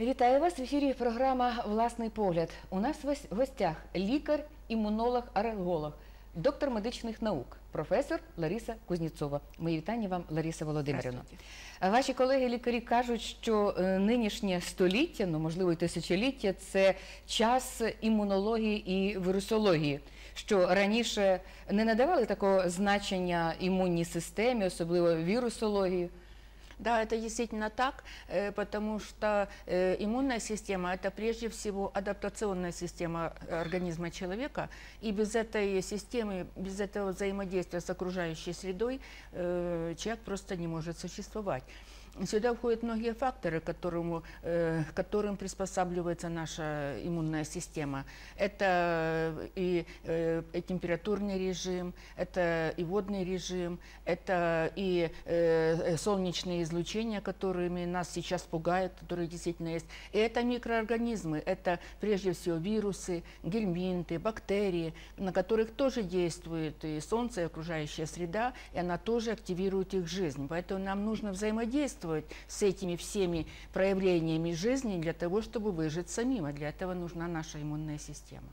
Вітаю вас в ефірі. Програма Власний погляд. У нас в гостях лікар, імунолог, алерголог, доктор медичних наук, професор Лариса Кузнєцова. Мої вітання вам, Лариса Володимирівна. Ваші колеги-лікарі кажуть, що е, нинішнє століття, ну можливо, й тисячоліття, це час імунології і вірусології. Що раніше не надавали такого значення імунній системі, особливо вірусології. Да, это действительно так, э, потому что э, иммунная система – это прежде всего адаптационная система организма человека, и без этой системы, без этого взаимодействия с окружающей средой э, человек просто не может существовать. Сюда входят многие факторы, которому, э, которым приспосабливается наша иммунная система. Это и, э, и температурный режим, это и водный режим, это и э, солнечные излучения, которыми нас сейчас пугают, которые действительно есть. И это микроорганизмы, это прежде всего вирусы, гельминты, бактерии, на которых тоже действует и солнце, и окружающая среда, и она тоже активирует их жизнь. Поэтому нам нужно взаимодействовать с этими всеми проявлениями жизни для того, чтобы выжить самим. А для этого нужна наша иммунная система.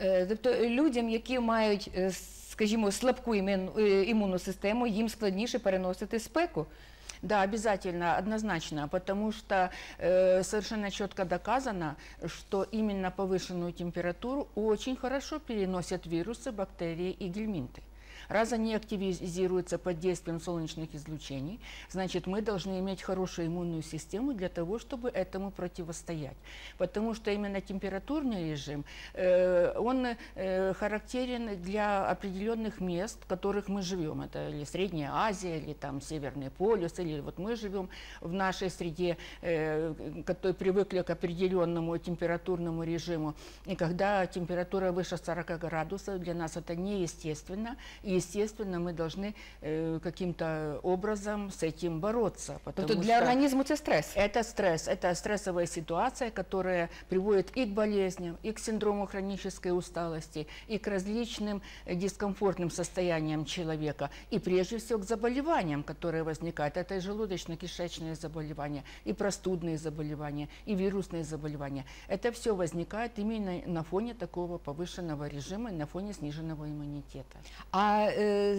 Е, Тобто людям, які мають, е, скажімо, слабку імен- е, імунну систему, їм складніше переносити спеку. Да, обязательно, однозначно, потому что э, совершенно четко доказано, что именно повышенную температуру очень хорошо переносят вирусы, бактерии и гельминты. Раз они активизируются под действием солнечных излучений, значит, мы должны иметь хорошую иммунную систему для того, чтобы этому противостоять. Потому что именно температурный режим, э, он э, характерен для определенных мест, в которых мы живем. Это или Средняя Азия, или там Северный полюс, или вот мы живем в нашей среде, э, которые привыкли к определенному температурному режиму. И когда температура выше 40 градусов, для нас это неестественно. И, естественно, мы должны э, каким-то образом с этим бороться. потому Тобто для что організму це стрес. Это стресс, это стрессовая ситуация, которая приводит и к болезням, и к синдрому хронической усталости, и к различным дискомфортным состояниям человека, и прежде всего к заболеваниям, которые возникают. Это и желудочно-кишечные заболевания, и простудные заболевания, и вирусные заболевания. Это все возникает именно на фоне такого повышенного режима, на фоне сниженного иммунитета. А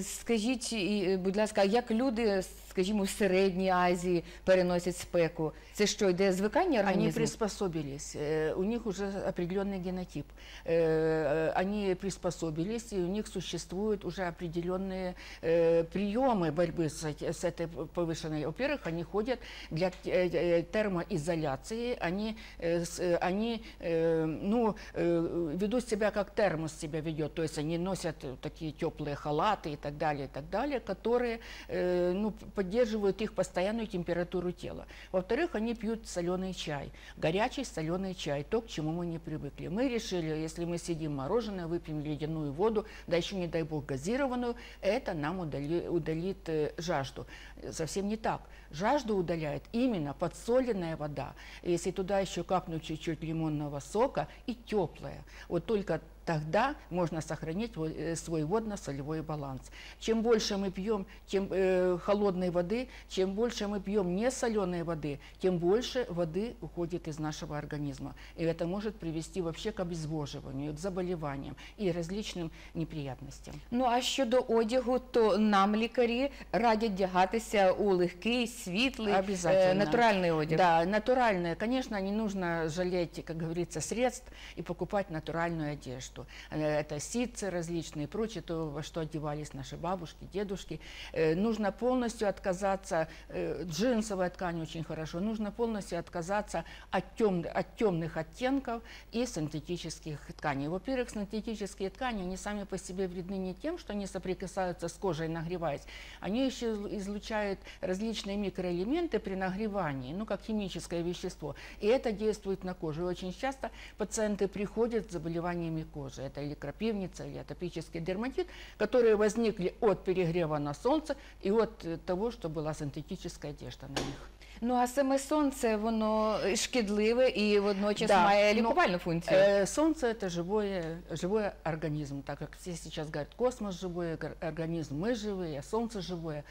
скажіть, і, е, будь ласка, як люди, скажімо, в Середній Азії переносять спеку? Це що, йде звикання Они організму? приспособились, э, у них уже определенный генотип. Э, э, Они приспособились, и у них существуют уже определенные э, приемы борьбы с, эти- с этой повышенной. Во-первых, они ходят для э, э, термоизоляции, они, э, с- э, они э, ну, э, ведут себя как термос себя ведет, то есть они носят э, такие теплые халаты и так далее, и так далее, которые э, ну, поддерживают их постоянную температуру тела. Во-вторых, они пьют соленый чай, горячий соленый чай, то, к чему мы не привыкли. Мы решили, если мы сидим мороженое, выпьем ледяную воду, да еще, не дай бог, газированную, это нам удали- удалит э, жажду. Совсем не так. Жажду удаляет именно подсоленная вода. Если туда еще капнуть чуть-чуть лимонного сока и теплая. Вот только тогда можно сохранить во- э, свой водно-солевой баланс. Чем больше мы пьем чем, э, холодной воды, чем больше мы пьем не соленой воды, тем больше воды уходит из нашего организма. И это может привести вообще к обезвоживанию, к заболеваниям и различным неприятностям. Ну а щодо одягу, то нам лікарі радять вдягатися у легкий, світлий, е, Обязательно. натуральний одяг. Да, натуральное. Конечно, не нужно жалеть, как говорится, средств и покупать натуральную одежду. Э, Это ситцы различные и прочее, то, во что одевались наши бабушки, дедушки. Э, Нужно полностью отказаться, э, джинсовая ткань очень хорошо, нужно полностью отказаться от, тем, от темных оттенков и синтетических тканей. Во-первых, синтетические ткани, они сами по себе вредны не тем, что они соприкасаются с кожей, нагреваясь, они еще излучают различные микроэлементы при нагревании, ну, как химическое вещество. И это действует на кожу. И очень часто пациенты приходят с заболеваниями кожи. Это или крапивница, или атопический дерматит, которые возникли от перегрева на солнце и от э, того, что была синтетическая одежда на них. Ну а саме сонце, воно шкідливе і водночас Да, має ну, лікувальну функцію. Э, Солнце это живое, живой организм, так как все сейчас говорят, космос живой гор- организм, мы живые, а Солнце живое.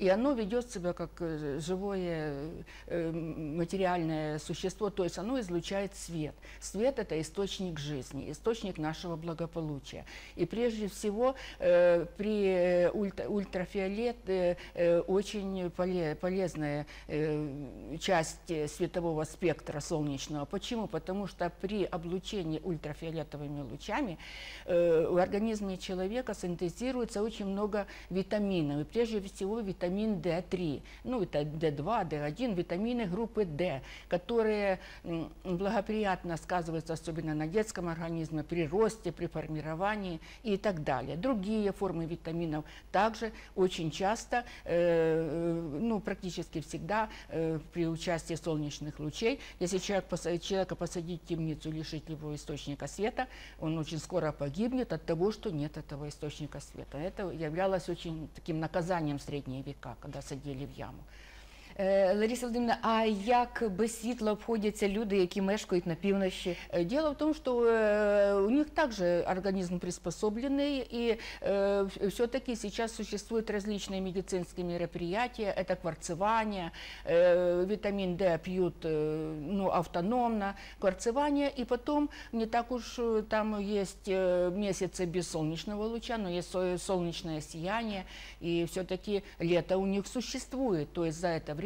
И оно ведет себя как э, живое э, м, материальное существо, то есть оно излучает свет. Свет это источник жизни, источник нашего благополучия. И прежде всего э, при э, ультра- ультрафиолет э, э, очень поле- полезная э, часть э, светового спектра солнечного. Почему? Потому что при облучении ультрафиолетовыми лучами э, в организме человека синтезируется очень много витаминов. И прежде всего витамин D3, ну это D2, D1, витамины группы D, которые благоприятно сказываются особенно на детском организме при росте, при формировании и так далее. Другие формы витаминов также очень часто, э, э, ну практически всегда э, при участии солнечных лучей, если человек, человека посадить в темницу, лишить его источника света, он очень скоро погибнет от того, что нет этого источника света. Это являлось очень таким наказанием в средние века, когда садили в яму. Е, Лариса Володимирівна, а як без світла обходяться люди, які мешкають на півночі? Э, Дело в том, что э, у них также организм приспособленный, и все-таки сейчас существуют различные медицинские мероприятия, это кварцевание, э, витамин D пьют э, ну, автономно, кварцевание, и потом не так уж э, там есть э, месяцы без солнечного луча, но есть со- солнечное сияние, и все-таки лето у них существует, то есть за это время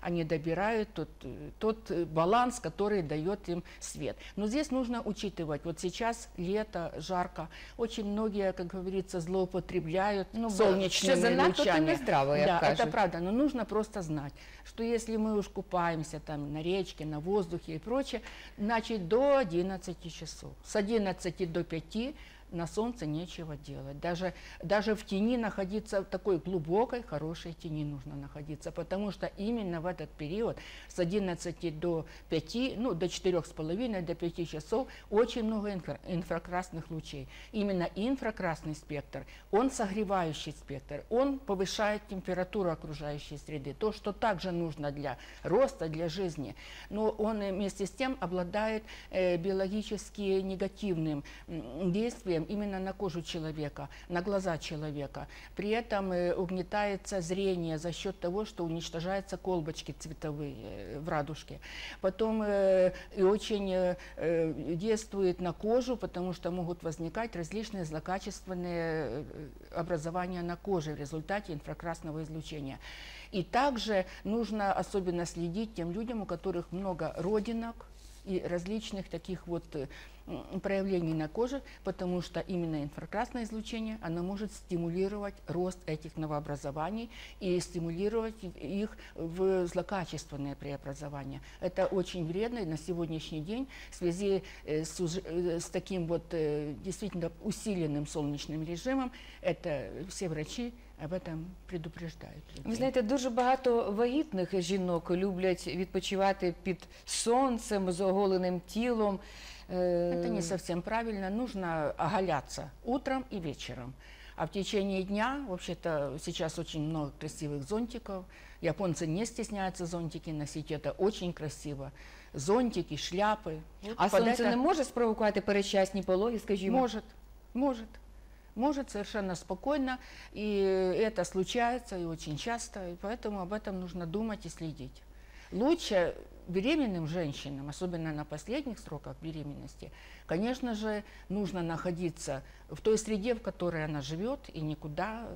они добирают тот, э, тот э, баланс, который дает им свет. Но здесь нужно учитывать, вот сейчас лето, жарко, очень многие, как говорится, злоупотребляют Ну, солнечными то лучами. як да, это кажуть. правда, но нужно просто знать, что если мы уж купаемся там на речке, на воздухе и прочее, значит до 11 часов. С 11 до 5 на солнце нечего делать. Даже, даже в тени находиться, в такой глубокой, хорошей тени нужно находиться, потому что именно в этот период с 11 до 5, ну до 4,5, до 5 часов очень много инфра- инфракрасных лучей. Именно инфракрасный спектр, он согревающий спектр, он повышает температуру окружающей среды, то, что также нужно для роста, для жизни. Но он э, вместе с тем обладает э, биологически негативным м, действием именно на кожу человека, на глаза человека. При этом э, угнетается зрение за счет того, что уничтожаются колбочки цветовые э, в радужке. Потом э, и очень действует на кожу, потому что могут возникать различные злокачественные образования на коже в результате инфракрасного излучения. И также нужно особенно следить тем людям, у которых много родинок и различных таких вот проявлений на коже, потому что именно инфракрасное излучение, оно может стимулировать рост этих новообразований и стимулировать их в злокачественное преобразование. Это очень вредно и на сегодняшний день в связи э, с, уж- э, с таким вот э, действительно усиленным солнечным режимом, это все врачи об этом предупреждают. Ви людей. знаєте, дуже багато вагітних жінок люблять відпочивати під сонцем з оголеним тілом. Это не совсем правильно. Нужно оголяться утром и вечером. А в течение дня, вообще-то, сейчас очень много красивых зонтиков. Японцы не стесняются зонтики носить, это очень красиво. Зонтики, шляпы. Вот А под сонце это не може спровокувати передчасні пологи, скажімо? Может, может. Может совершенно спокойно, и это случается и очень часто, и поэтому об этом нужно думать и следить. Лучше беременным женщинам, особенно на последних сроках беременности, конечно же, нужно находиться в той среде, в которой она живет, и никуда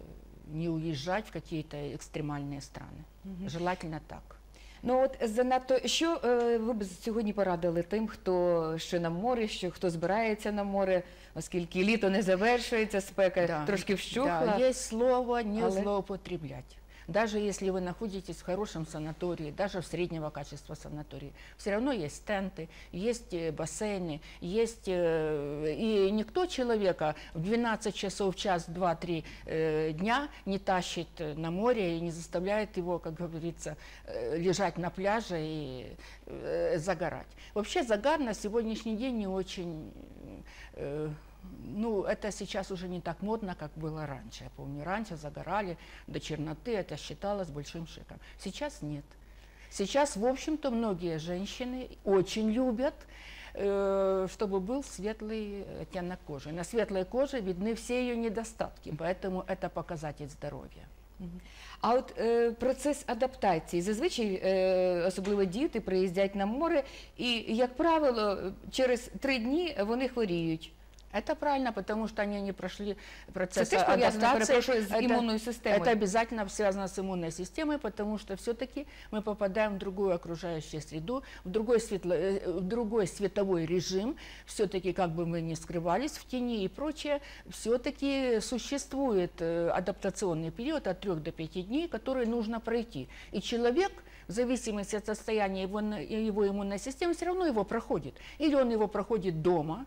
не уезжать в какие-то экстремальные страны. Желательно так. Ну от занадто що е, ви б сьогодні порадили тим, хто ще на морі, що хто збирається на море, оскільки літо не завершується, спека Да, трошки вщухла. Да, есть слово не Але- злоупотреблять. Даже если вы находитесь в хорошем санатории, даже в среднего качества санатории, все равно есть тенты, есть э, бассейны, есть... э, И никто человека в 12 часов, час, два, три э, дня не тащит на море и не заставляет его, как говорится, лежать на пляже и загорать. Вообще загар на сегодняшний день не очень ну, это сейчас уже не так модно, как было раньше. Я помню, раньше загорали до черноты, это считалось большим шиком. Сейчас нет. Сейчас, в общем-то, многие женщины очень любят э, чтобы был светлый оттенок кожи. На светлой коже видны все ее недостатки, поэтому это показатель здоровья. А от е, процес адаптації зазвичай, е, особливо діти, приїздять на море, і, як правило, через три дні вони хворіють. Это правильно, потому что они не прошли процесс пов'язано, адаптации. з Это- імунною системою. Это обязательно связано с иммунной системой, потому что все-таки мы попадаем в другую окружающую среду, в другой, светло, э, в другой световой режим. Все-таки, как бы мы ни скрывались в тени и прочее, все-таки существует э, адаптационный период от 3 до 5 дней, который нужно пройти. И человек в зависимости от состояния его, его иммунной системы все равно его проходит. Или он его проходит дома,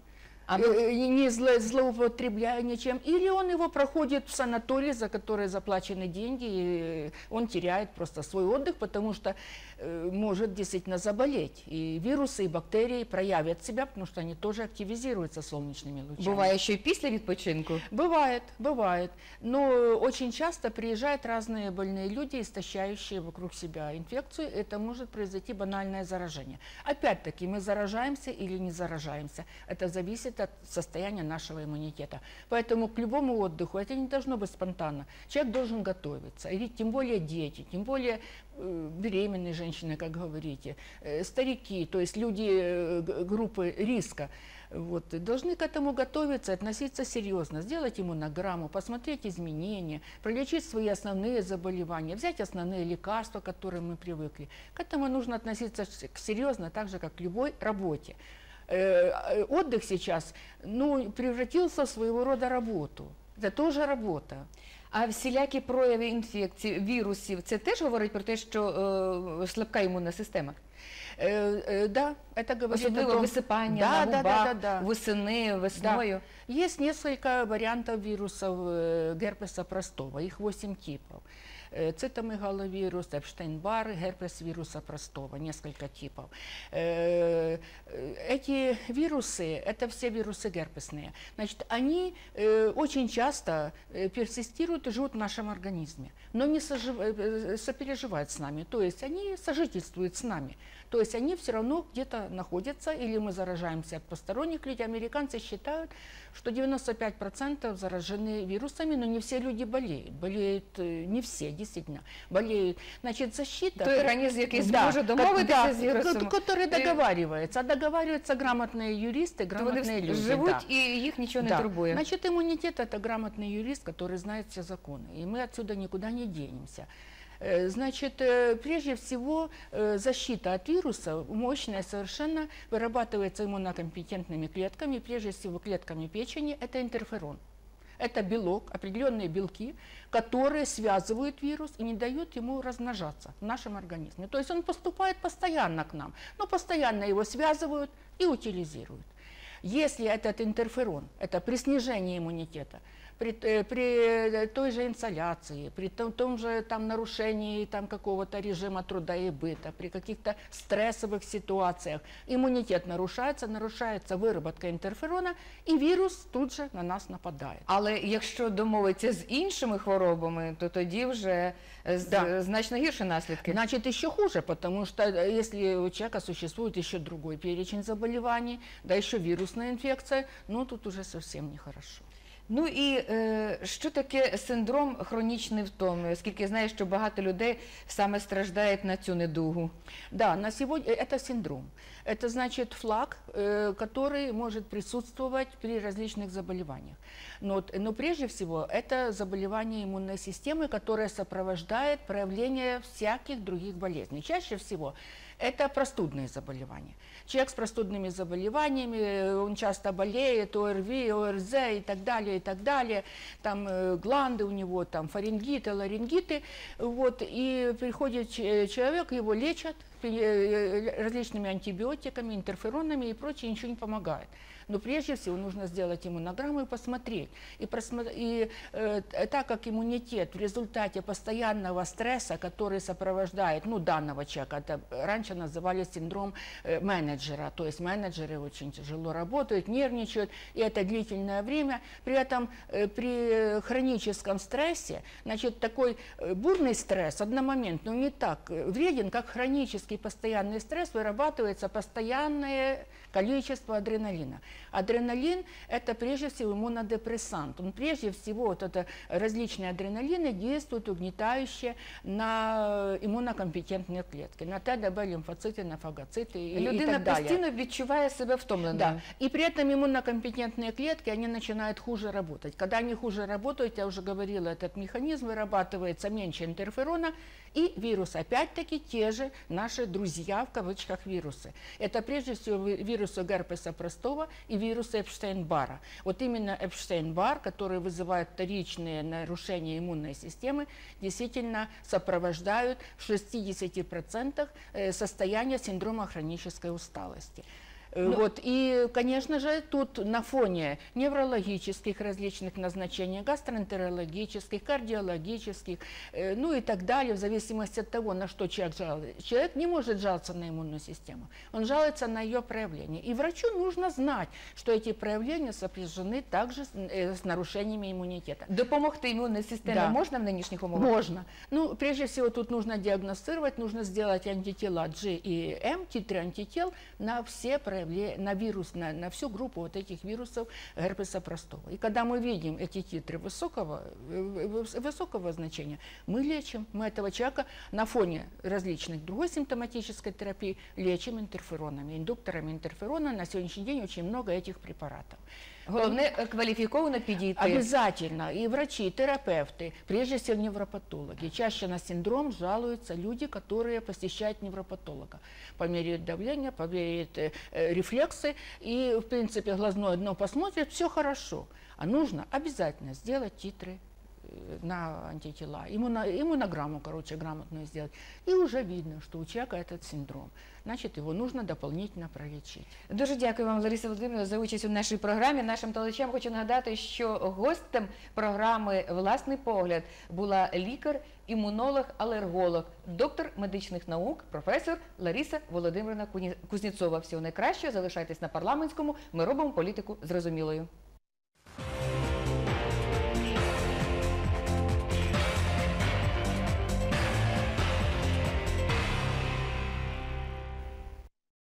А э, э, не зло- злоупотребляя ничем, или он его проходит в санатории, за которые заплачены деньги, и он теряет просто свой отдых, потому что может действительно заболеть. И вирусы, и бактерии проявят себя, потому что они тоже активизируются солнечными лучами. Буває, що і після відпочинку. Бывает, бывает. Но очень часто приезжают разные больные люди, истощающие вокруг себя инфекцию. Это может произойти банальное заражение. Опять-таки, мы заражаемся или не заражаемся. Это зависит от состояния нашего иммунитета. Поэтому к любому отдыху это не должно быть спонтанно. Человек должен готовиться. И тем более дети, тем более э, беременные женщины, как говорите, э, старики, то есть люди э, группы риска. Вот, должны к этому готовиться, относиться серьезно, сделать иммунограмму, посмотреть изменения, пролечить свои основные заболевания, взять основные лекарства, к которым мы привыкли. К этому нужно относиться серьезно, так же, как к любой работе. Э, э, Отдых сейчас ну, превратился в своего рода работу. Это тоже работа. А всілякі прояви інфекцій, вірусів, це теж говорить про те, що е, слабка імунна система. Э, э, Да, это говорит о Особливо том- висипання да, на да, губах, да, да, да. восени, весною. Есть несколько вариантов вирусов э, герпеса простого, их 8 типов. Э, Цитомегаловирус, Эпштейн-Бар, герпес вируса простого, несколько типов. Э, э, Эти вирусы, это все вирусы герпесные, значит, они очень часто персистируют и живут в нашем организме, но не сопереживают с нами, то есть они сожительствуют с нами. То есть они все равно где-то находятся, или мы заражаемся от посторонних людей. Американцы считают, что 95% заражены вирусами, но не все люди болеют. Болеют э, не все, действительно, болеют. Значит, защита... Той організм, який Да, зможе домовитися да, з вірусом, ко- который е, договаривается. А договариваются грамотные юристы, то вони грамотные люди. живуть да. і їх нічого не Да. турбує. Значит, иммунитет – это грамотный юрист, который знает все законы, и мы отсюда никуда не денемся. Э, Значит, э, прежде всего, э, защита от вируса мощная совершенно вырабатывается иммунокомпетентными клетками, прежде всего клетками печени, это интерферон. Это белок, определенные белки, которые связывают вирус и не дают ему размножаться в нашем организме. То есть он поступает постоянно к нам, но постоянно его связывают и утилизируют. Если этот интерферон, это при снижении иммунитета, при, э, при той же инсоляции, при том, том же там, нарушении там, какого-то режима труда и быта, при каких-то стрессовых ситуациях, иммунитет нарушается, нарушается выработка интерферона, и вирус тут же на нас нападает. Але якщо домовитися з іншими хворобами, то тоді вже е, з- Да. значно гірші наслідки. Значит, еще хуже, потому что э, если у человека существует еще другой перечень заболеваний, да еще вирусная инфекция, ну тут уже совсем нехорошо. Ну і е, що таке синдром хронічної втоми? Оскільки я знаю, що багато людей саме страждають на цю недугу. Да, на сегодня это синдром. Это значит флаг, э, который может присутствовать при различных заболеваниях. Но, вот- но прежде всего это заболевание иммунной системы, которое сопровождает проявление всяких других болезней. Чаще всего это простудные заболевания. Человек с простудными заболеваниями, э, он часто болеет, ОРВИ, ОРЗ и так далее, и так далее. Там э, гланды у него, там фарингиты, ларингиты. Вот, и приходит ч- человек, его лечат э, различными антибиотиками, интерферонами и прочее, ничего не помогает. Но прежде всего нужно сделать иммунограмму и посмотреть. И, просмотр... и э, так как иммунитет в результате постоянного стресса, который сопровождает, ну, данного человека, это раньше называли синдром э, менеджера, то есть менеджеры очень тяжело работают, нервничают, и это длительное время. При этом э, при хроническом стрессе, значит, такой э, бурный стресс одномоментно, ну, не так э, вреден, как хронический постоянный стресс, вырабатывается постоянное количество адреналина. Адреналин – это прежде всего иммунодепрессант. Он прежде всего, вот это различные адреналины действуют угнетающе на иммунокомпетентные клетки, на ТДБ, лимфоциты, на фагоциты и, и Людина так далее. постійно відчуває себе втомленою. Да. И при этом иммунокомпетентные клетки, они начинают хуже работать. Когда они хуже работают, я уже говорила, этот механизм вырабатывается меньше интерферона, и вирус, опять-таки, те же наши друзья, в кавычках, вирусы. Это прежде всего ви- вирусы герпеса простого и вирусы Эпштейн-Бара. Вот именно Эпштейн-Бар, который вызывает вторичные нарушения иммунной системы, действительно сопровождают в 60% э, состояние синдрома хронической усталости. Э, Ну- Вот, и, конечно же, тут на фоне неврологических различных назначений, гастроэнтерологических, кардиологических, э, ну и так далее, в зависимости от того, на что человек жалуется. Человек не может жаловаться на иммунную систему, он жалуется на ее проявление. И врачу нужно знать, что эти проявления сопряжены также с, э, с нарушениями иммунитета. Допомогти імунній системі Да. можна в нинішніх умовах? Можно. Ну, прежде всего, тут нужно диагностировать, нужно сделать антитела G и M, титры антител на все проявления, на вирус, на, на всю группу вот этих вирусов герпеса простого. И когда мы видим эти титры высокого, э, э, высокого значения, мы лечим, мы этого человека на фоне различных другой симптоматической терапии лечим интерферонами, индукторами интерферона. На сегодняшний день очень много этих препаратов. Головне е, кваліфіковано підійти. Обязательно. И врачи, и терапевты, прежде всего невропатологи. Чаще на синдром жалуются люди, которые посещают невропатолога. Померяют давление, померяют э, э, рефлексы, и, в принципе, глазное дно посмотрят, все хорошо. А нужно обязательно сделать титры э, на антитела, иммуно, иммунограмму, короче, грамотную сделать. И уже видно, что у человека этот синдром. Значит, его нужно дополнительно пролечить. Дуже дякую вам, Лариса Володимирівна, за участь у нашій програмі. Нашим телечам хочу нагадати, що гостем програми Власний погляд була лікар, імунолог, алерголог, доктор медичних наук, професор Лариса Володимирівна Кузнєцова. Всього найкращого. Залишайтесь на парламентському. Ми робимо політику зрозумілою.